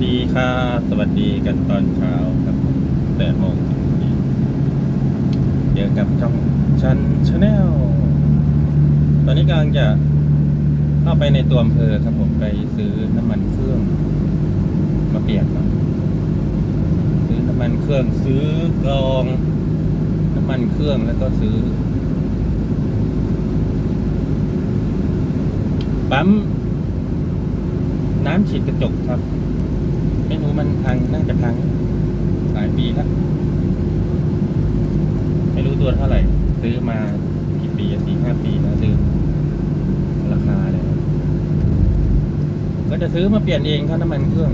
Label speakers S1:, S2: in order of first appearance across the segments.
S1: สดีครับสวัสดีกันตอนเช้าครับแปดโมงเจอกับช่องชันชาแนลตอนนี้กำลังจะเข้าไปในตัวอำเภอครับผมไปซื้อน้ำมันเครื่อง มาเปลี่ยนเนาะซื้อน้ำมันเครื่องซื้อกรอง น้ำมันเครื่องแล้วก็ซื้อปั๊มน้ำฉีดกระจกครับ ไม่รู้มันพังน่าจะพังหลายปีแล้วไม่รู้ตัวเท่าไหร่ ซื้อมากี่ปีสี่ห้าปีแล้วลืมราคาเลยก็จะซื้อมาเปลี่ยนเองครับน้ำมันเครื่อง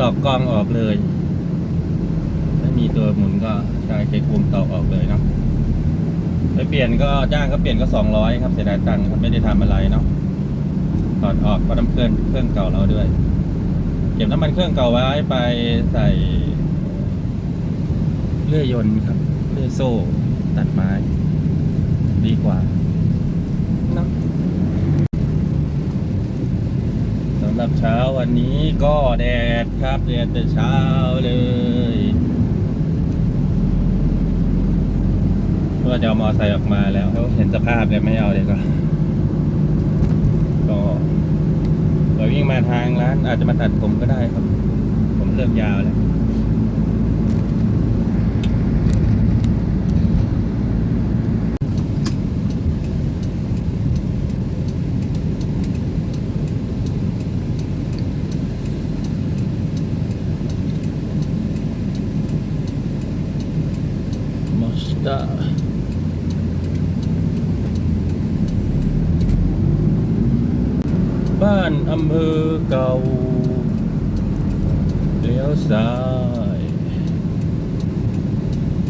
S1: ตอกกรองออกเลยไม่มีตัวหมุนก็ใช้เช็ควงตอกออกเลยเนาะไปเปลี่ยนก็จ้างก็เปลี่ยนก็สองร้อยครับเสียดายตังค์ครับไม่ได้ทำอะไรเนาะถอดออกก็น้ำเครื่องเครื่องเก่าเราด้วย เก็บน้ำมันเครื่องเก่าไว้ไปใส่ เลื่อยยนต์ครับ เลื่อยโซ่ ตัดไม้ ดีกว่าเนาะสำหรับเช้าวันนี้ก็แดดครับแดดแต่เช้าเลยว่าจะเอามอไซค์ออกมาแล้วเขาเห็นสภาพแล้วไม่เอาเลยก็ก็ เราวิ่งมาทางร้านอาจจะมาตัดผมก็ได้ครับ ผมเริ่มยาวแล้ว มาสด้า บ้านอำเภอเก่าเลี้ยวซ้าย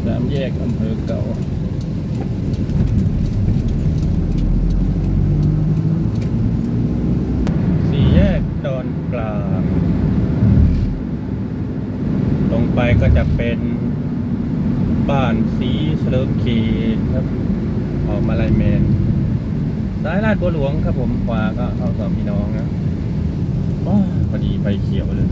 S1: สามแยกอำเภอเก่า สี่แยกดอนกลางตรงไปก็จะ เป็นบ้านสีเฉลิมเขีครับ ออกมาลายแมนซ้ายลาดบัวหลวงครับผมขวาก็เข้าสอมพี่น้องนะพอดีไฟเขียวเลย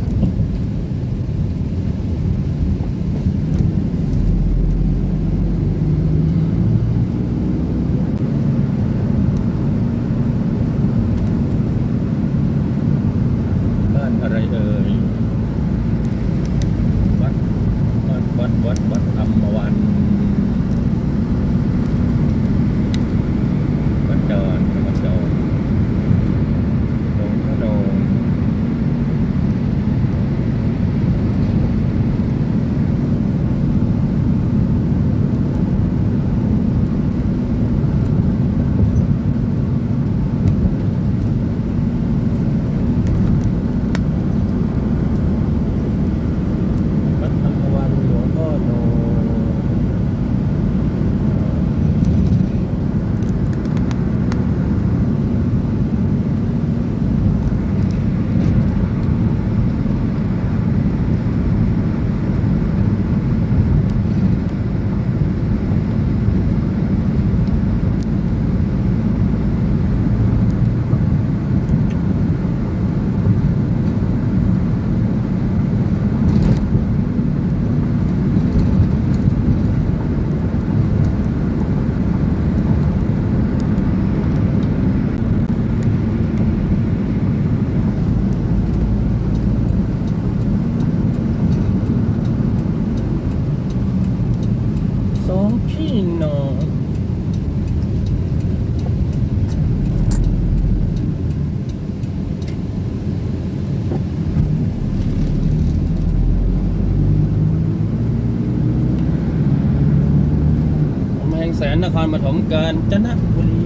S1: นครปฐมเกินจนบุรี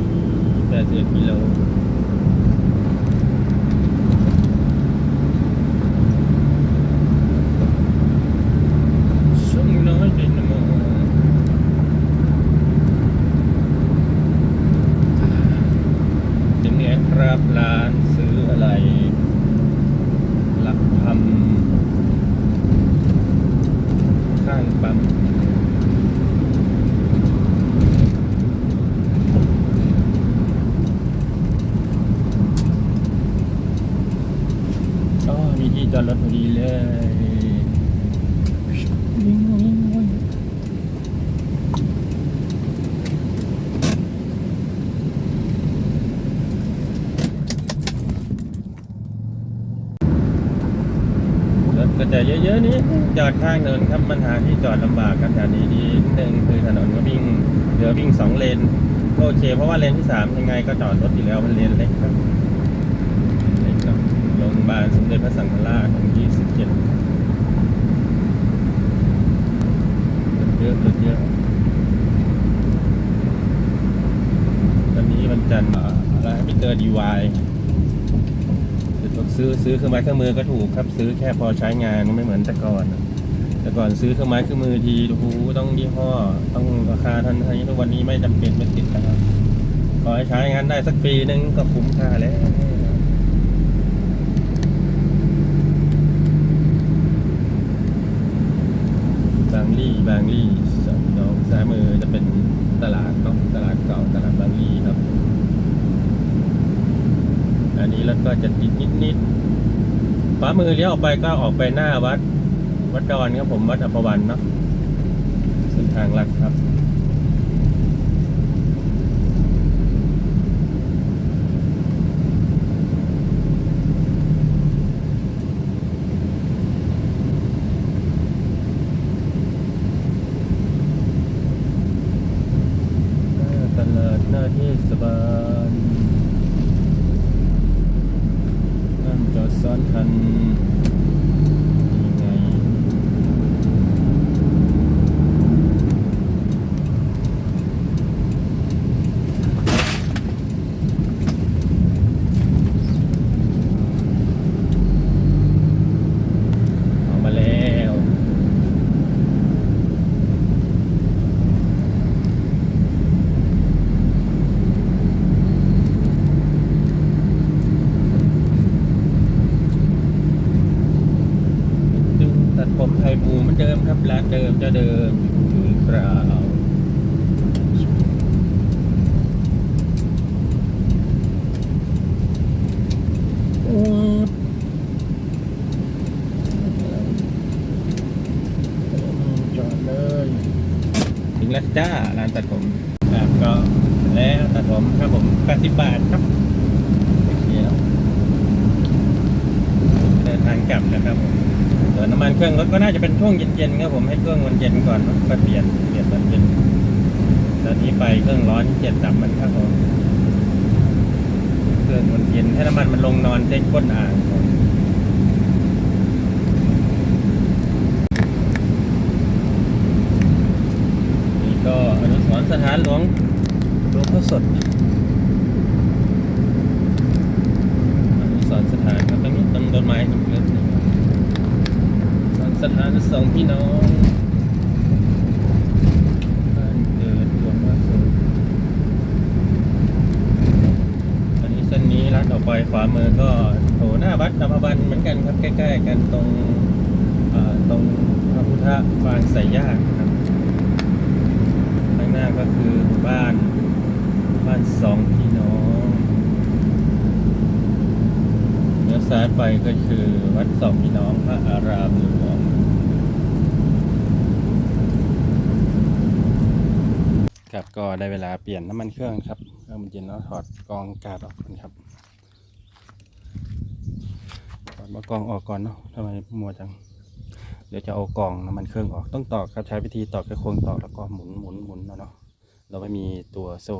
S1: 81กิโลช่วงน้อยใจนะโม ถึงเนี้ยครับร้านซื้ออะไรรับทำข้างปั๊ม จอดรถพอดีเลยก็จะเยอะๆนี้จอดข้างเนินครับปัญหาที่จอดลำบากครับแถวนี้ดีนิดนึงคือถนนก็วิ่งเหลือวิ่งสองเลนโอเค เพราะว่าเลนที่สามยังไงก็จอดรถอยู่แล้วมันเลนเล็กครับเล็กครับโรงพยา บาลสมเด็จพระสังฆราชของยี่สิบเจ็ดเยอะรถเยอะตอนนี้วันจันทร์อะไรมิเตอร์ดีวายซื้อซื้อเครื่องไม้เครื่องมือก็ถูกครับซื้อแค่พอใช้งานไม่เหมือนแต่ก่อน แต่ก่อนซื้อเครื่องไม้เครื่องมือทีโอ้โหต้องยี่ห้อ ต้องราคาทันทีทุกวันนี้ไม่จำเป็นไม่ติดนะครับขอให้ใช้งานได้สักปีนึงก็คุ้มค่าแล้ว บางลี่บงลี่สองน้องซ้ายมือจะเป็นตลาดเนาะตลาดเก่าตลาดบางลี่ครับ อันนี้รถก็จะติดนิดนิดๆขวามือเลี้ยวออกไปก็ออกไปหน้าวัด วัดดอนครับผมวัดอัปวันเนาะเส้นทางหลักครับ หน้าตลาดหน้าเทศบาลนั่นจอดซ้อนคันยังไงออกมาแล้ว ดึงตัดผมไทยบูเหมือนเดิมครับร้าน เดิมจะเดิมอยู่หรือเปล่าจอดเลย ถึงแล้วจ้าร้านตัดผมครับก็แล้วตัดผมครับผม80บาทครับโอเคแล้วเดินทางกลับนะครับผม ส่วนน้ำมันเครื่องรถ ก็น่าจะเป็นช่วงเย็นๆครับผมให้เครื่องมันเย็นก่อนก็เปลี่ยนเปลี่ยนมันเป็นตอนนี้ไปเครื่องร้อนเจ็ดดับมันครับผมเครื่องมันเย็นให้น้ำมันมันลงนอนเช็คก้นอ่างนนี่ก็อนุสรณ์สถานหลวงหลวงพ่อสดอนุสรณ์สถานครับตรงนี้ต้นต้นไม้ต้นเล็กนี่ สองพี่น้องบ้านเกิดหลวงพ่อสธรอันนี้เส้นนี้ลัดออกไปขวามือก็โถหน้าวัดนภบันเหมือนกันครับใกล้ ๆ กันตรงตรงพระพุทธบางสายญาติครับข้างหน้าก็คือบ้านบ้านสองพี่น้องเลี้ยวซ้ายไปก็คือวัดสองพี่น้องพระอารามหลวง ครับ ก็ได้เวลาเปลี่ยนน้ำมันเครื่องครับ เครื่องมันเย็นแล้วถอดกรองกาศออกก่อนครับ ถอดมากรองออกก่อนเนาะทำไมมัวจัง เดี๋ยวจะเอากรองน้ำมันเครื่องออก ต้องตอกครับ ใช้วิธีตอกกระโคงตอกแล้วก็หมุนหมุนหมุนเนาะเนาะ เราไม่มีตัวโซ่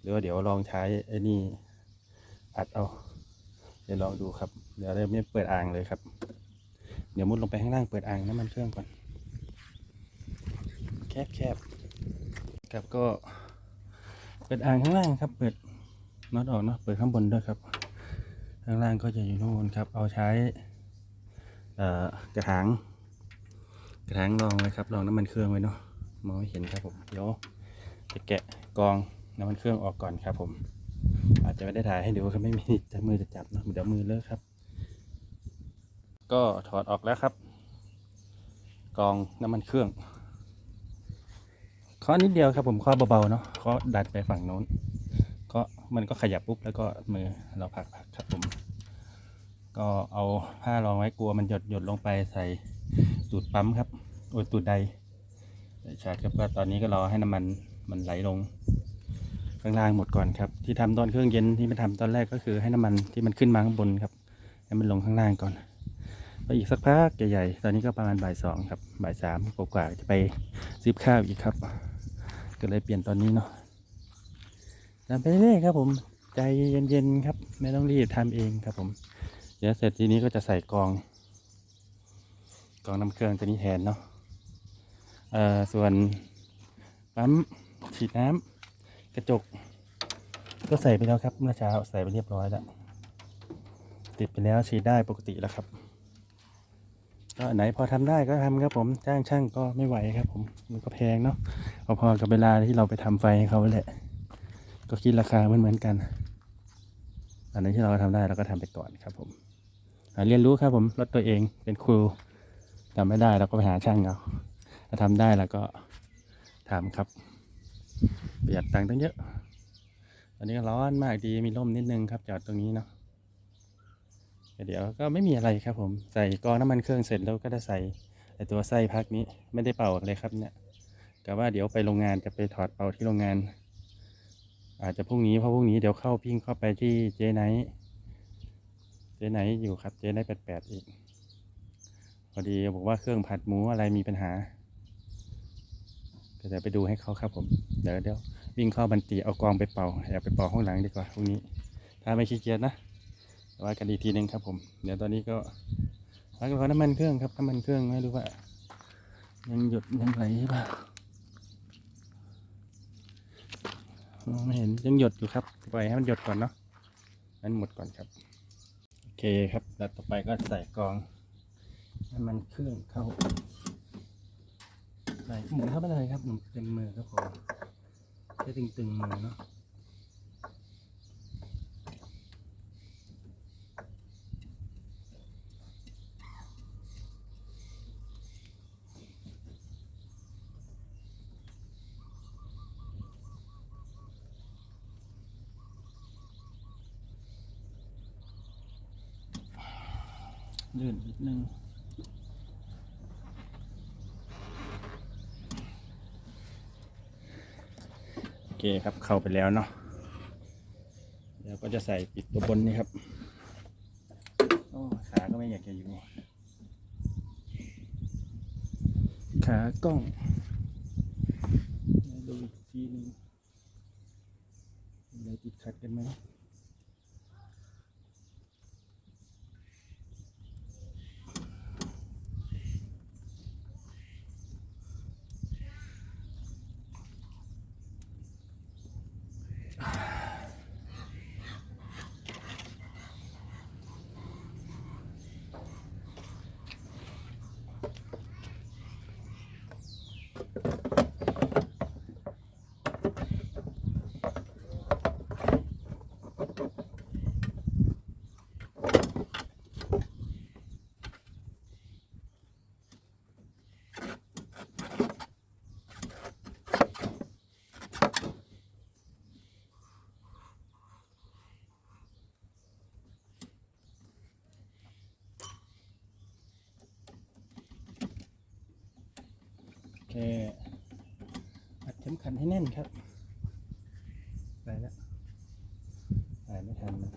S1: หรือว่าเดี๋ยวลองใช้ไอ้นี่อัดเอา เดี๋ยวลองดูครับ เดี๋ยวเราไม่เปิดอ่างเลยครับ เดี๋ยวมุดลงไปข้างล่างเปิดอ่างน้ำมันเครื่องก่อน แคบแคบๆ ครับก็ เปิดอ่างข้างล่างครับ เปิดน็อตออกเนาะเปิดข้างบนด้วยครับ ข้างล่างก็จะอยู่โน่นครับ เอาใช้กระถางกระถางรองไว้ครับรองน้ำมันเครื่องไว้เนาะมองไม่เห็นครับผมเดี๋ยวจะแกะกองน้ำมันเครื่องออกก่อนครับผม อาจจะไม่ได้ถ่ายให้ดูครับไม่มีจะมือจะจับเนอะเดี๋ยวมือเลอะครับ ก็ถอดออกแล้วครับ กองน้ำมันเครื่อง เคาะนิดเดียวครับผมเคาะเบาๆเนาะเคาะดันไปฝั่งโน้นเคาะมันก็ขยับปุ๊บแล้วก็มือเราผลักๆครับผม ก็เอาผ้ารองไว้กลัวมันหยดหยดลงไปใส่ตูดปั๊มครับโอ้ยตูดใดใส่ชาร์จครับก็ตอนนี้ก็รอให้น้ำมันมันไหลลงข้างล่างหมดก่อนครับ ที่ทำตอนเครื่องเย็นที่ไม่ทำตอนแรกก็คือให้น้ำมันที่มันขึ้นมาข้างบนครับให้มันลงข้างล่างก่อนพออีกสักพักใหญ่ๆตอนนี้ก็ประมาณบ่ายสองครับบ่ายสามกว่าๆจะไปซื้อข้าวอีกครับ ก็เลยเปลี่ยนตอนนี้เนาะทำไปเรื่อยๆครับผม ใจเย็นๆครับ ไม่ต้องรีบทำเองครับผม เดี๋ยวเสร็จทีนี้ก็จะใส่กอง กองน้ำเครื่องตัวนี้แทนเนาะเอ่อส่วนปั๊มฉีดน้ำกระจก ก็ใส่ไปแล้วครับเมื่อเช้าใส่ไปเรียบร้อยแล้วติดไปแล้วฉีดได้ปกติแล้วครับก็ไหนพอทำได้ก็ทำครับผมจ้างช่างก็ไม่ไหวครับผมมันก็แพงเนาะ พอๆกับเวลาที่เราไปทำไฟให้เขาแหละ ก็คิดราคาเหมือนเหมือนๆกัน อันไหนที่เราทำได้เราก็ทำไปก่อนครับ ผมเรียนรู้ครับผมรถตัวเองเป็นครูทำไม่ได้เราก็ไปหาช่างเอาถ้าทำได้เราก็ทำครับประหยัดตังค์ตั้งเยอะตอนนี้ก็ร้อนมากดีมีร่มนิดนึงครับจอดตรงนี้เนาะเดี๋ยวก็ไม่มีอะไรครับผมใส่กองน้ำมันเครื่องเสร็จแล้วก็จะใส่ตัวไส้พักนี้ไม่ได้เป่าเลยครับเนี่ย กะว่าเดี๋ยวไปโรงงานจะไปถอดเป่าที่โรงงาน อาจจะพรุ่งนี้เพราะพรุ่งนี้เดี๋ยวเข้าพิ้งเข้าไปที่เจไนเจไนอยู่ครับเจไนแปดแปดอีกพอดีบอกว่าเครื่องผัดหมูอะไรมีปัญหาก็จะไปดูให้เขาครับผม เดี๋ยวเดี๋ยววิ่งเข้าบันตีเอากองไปเป่าอย่าไปเป่าห้องหลังดีกว่าพรุ่งนี้ ถ้าไม่ขี้เกียจนะว่ากันอีกทีหนึ่งครับผม เดี๋ยวตอนนี้ก็พักรอน้ำมันเครื่องครับน้ำมันเครื่องไม่รู้ว่ายังหยดยังไหลหรือเปล่าอ๋อ ไม่เห็นยังหยดอยู่ครับปล่อยให้มันหยดก่อนเนาะนั้นหมดก่อนครับ โอเคครับ แล้วต่อไปก็ใส่กองน้ำมันเครื่องเข้าใส่หมุนเข้าไปเลยครับหมุนเต็มมือครับผมจะตึงๆมือเนาะ ลื่นนิดนึงโอเคครับเข้าไปแล้วเนาะเดี๋ยวก็จะใส่ปิดตัวบนนี่ครับโอ้ขาก็ไม่อยากจะอยู่ขากล้องเดี๋ยวดูอีกทีหนึงมีอะไรติดขัดกันไหมโอเคันให้แน่นครับ ไปแล้วไปไม่ทันนะ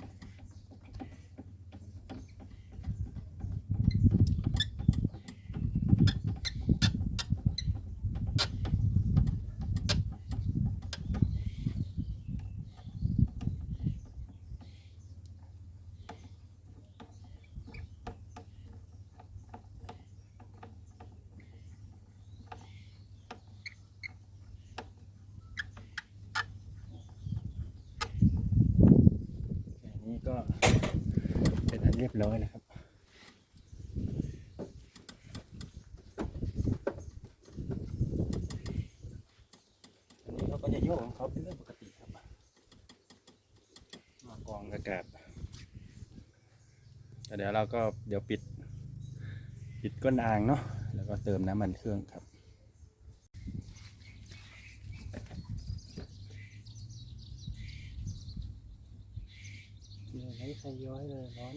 S1: แค่นี้ก็เป็นอันเรี ยบร้อยแล้วครับ อันนี้เขาก็จะโยกของเขาเป็นเรื่องปกติครับ มากองอากาศแต่เดี๋ยวเราก็เดี๋ยวปิด ปิดก้นอ่างเนาะ แล้วก็เติมน้ำมันเครื่องครับ เดี๋ยวให้ใส่ย้อยเลยร้อน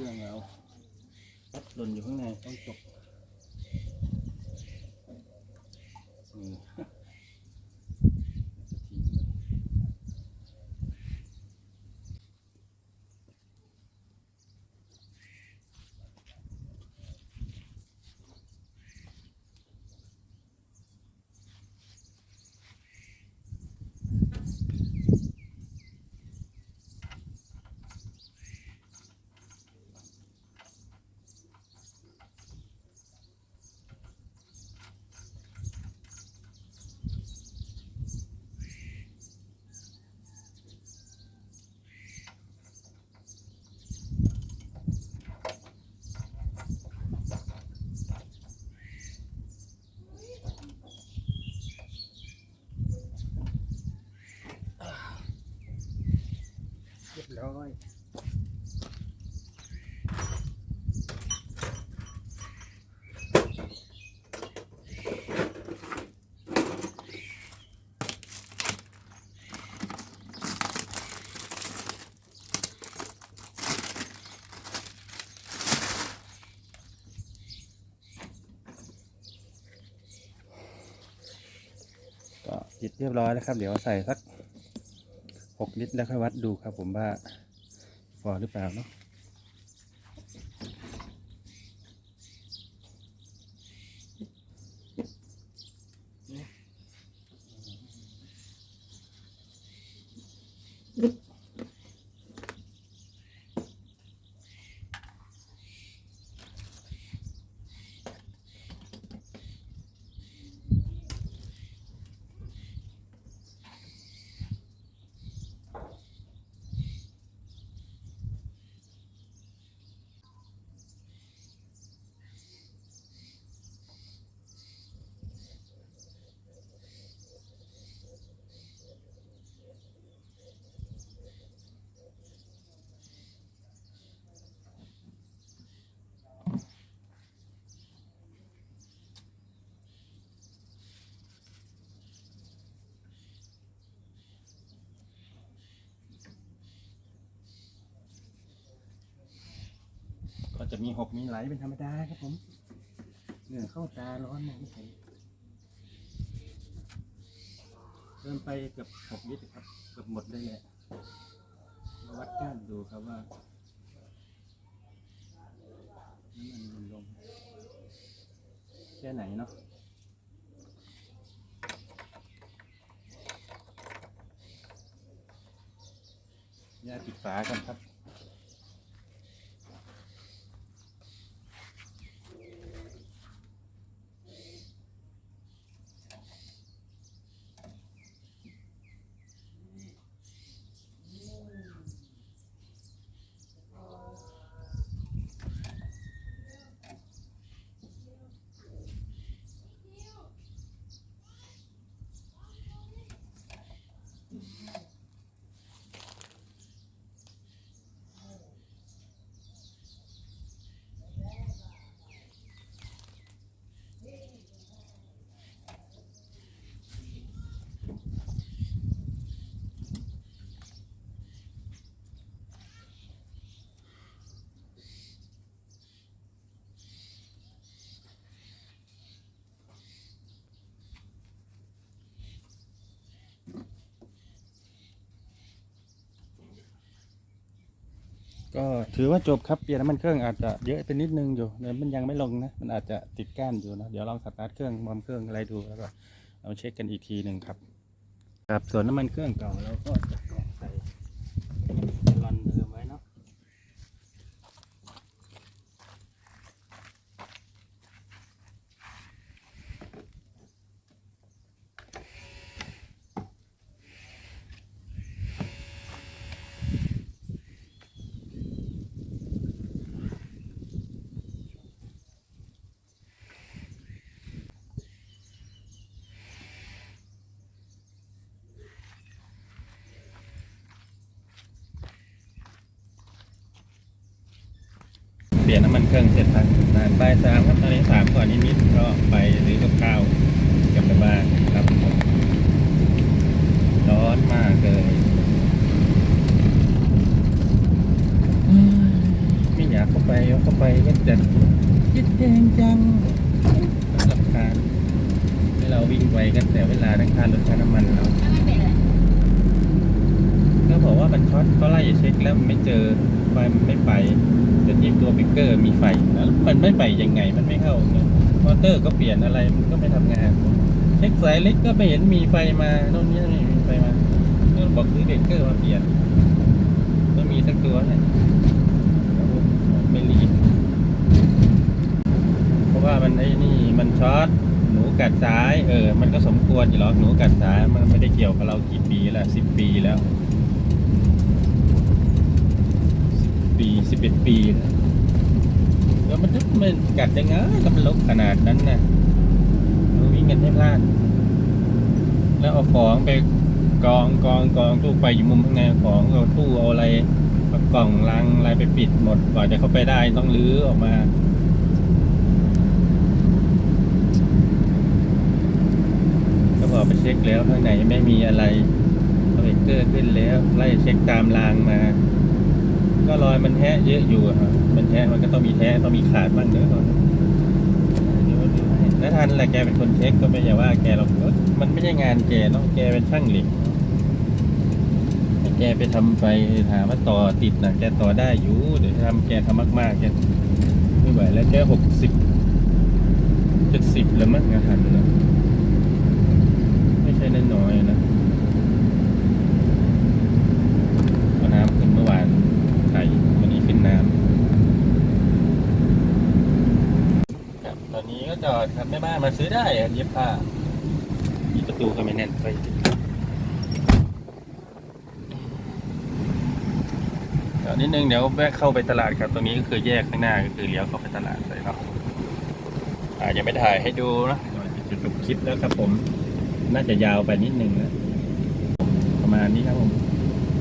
S1: รื่องแล้วพัดหล่นอยู่ข้างในต้องจบ เรียบร้อยก็ติดเรียบร้อยแล้วครับ เดี๋ยวใส่สัก หกลิตรแล้วค่อยวัดดูครับผมว่าพอหรือเปล่าเนาะ จะมีหกมีไหลเป็นธรรมดาครับผมเหงื่อเข้าตาร้อนมองไม่เห็นเริ่มไปเกือบหกลิตรครับเกือบหมดเลยแหละมาวัดก้านดูครับว่าน้ำมันมันลงแค่ไหนเนาะยาปิดฝากันครับ ก็ถือว่าจบครับเปลี่ยนน้ำมันเครื่องอาจจะเยอะไปนิดนึงอยู่เดี๋ยวมันยังไม่ลงนะ มันอาจจะติดก้านอยู่นะ เดี๋ยวลองสตาร์ทเครื่องมอมเครื่องอะไรดูแล้วก็เราเช็คกันอีกทีหนึ่งครับ ครับส่วนน้ำมันเครื่องเก่าเราก็จะใส่รอนเดิมไว้เนาะ เปลี่ยนน้ำมันเครื่องเสร็จแล้วนาน บ่ายสามครับตอนนี้สามก่อนนิดๆก็ไปซื้อกับข้าวกลับไปบ้านครับผมร้อนมากเลยไม่อยากเข้าไปเอาเข้าไปก็จะยิดแดงจังลำคาญให้เราวิ่งไปกันแต่เวลาทั้งค่ารถค่าน้ำมันเราก็บอกว่ามันช็อตเขาไล่เช็คแล้วไม่เจอไฟมันไม่ไป มีตัวเบิ๊กเกอร์มีไฟแล้วมันไม่ไปยังไงมันไม่เข้าเนี่ยมอเตอร์ก็เปลี่ยนอะไรมันก็ไม่ทำงานเช็คสายเล็กก็ไม่เห็นมีไฟมาโน่นนี่ไม่มีไฟมาก็บอกซื้อเบรกเกอร์มาเปลี่ยนก็มีสักตัวเนี่ยไม่รีบเพราะว่ามันไอ้นี่มันช็อตหนูกัดซ้ายเออมันก็สมควรอยู่หรอกหนูกัดซ้ายมันไม่ได้เกี่ยวกับเรากี่ปีแล้วสิบปีแล้ว สิบเอ็ดปีแล้วแล้วมันจะมันกัดยังไงกับลกขนาดนั้นนะเราวิ่งกันให้พลาด แล้วเอาของไปกองกองกองตู้ไปอยู่มุมข้างในของเอาตู้เอาอะไรกล่องลังอะไรไปปิดหมดกว่าจะเข้าไปได้ต้องรื้อออกมาก็บอกไปเช็คแล้วข้างในไม่มีอะไรสเปกเกอร์ขึ้นแล้วไล่เช็คตามรางมา ก็รอยมันแทะเยอะอยู่ครับมันแทะมันก็ต้องมีแทะต้องมีขาดบ้างเด้อก่อนแล้วทันแหละแกเป็นคนเช็คก็ไม่ใช่ว่าแกหรอกมันไม่ใช่งานแกเนาะแกเป็นช่างเหล็กแกไปทำไปถามว่าต่อติดนะแกต่อได้อยู่เดี๋ยวทำแกทำมากๆแกไม่ไหวแล้วแกหกสิบเจ็ดสิบแล้วมั้งงานเนะไม่ใช่น้อยๆนะ ก็น้ำขึ้นเมื่อวานไข่วันนี้ขึ้นน้ำครับตอนนี้ก็จอดครับ แม่บ้านมาซื้อได้อะเย็บผ้ามีประตูก็ไม่แน่นไปติดเดี๋ยวนิดนึงเดี๋ยวแวะเข้าไปตลาดครับตรงนี้ก็คือแยกข้างหน้าก็คือเลี้ยวเข้าไปตลาดเลยเนาะอาจจะไม่ถ่ายให้ดูนะจะจบคลิปแล้วครับผม น่าจะยาวไปนิดนึงนะประมาณนี้ครับผม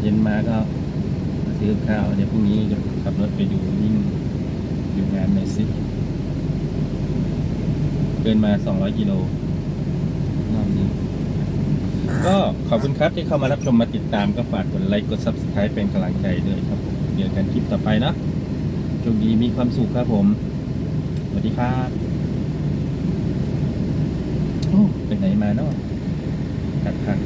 S1: เย็นมาก็ซื้อข้าวเดี๋ยวพรุ่งนี้จะขับรถไปดูวิ่งดูงานหน่อยสิ เกินมา 200 กิโลรอบนี้ ก็ขอบคุณครับที่เข้ามารับชมมาติดตามก็ฝากกดไลค์กด Subscribe เป็นกำลังใจด้วยครับผมเดี๋ยวกันคลิปต่อไปนะโชคดีมีความสุขครับผม สวัสดีครับโอ้ไปไหนมาเนาะตัดขัง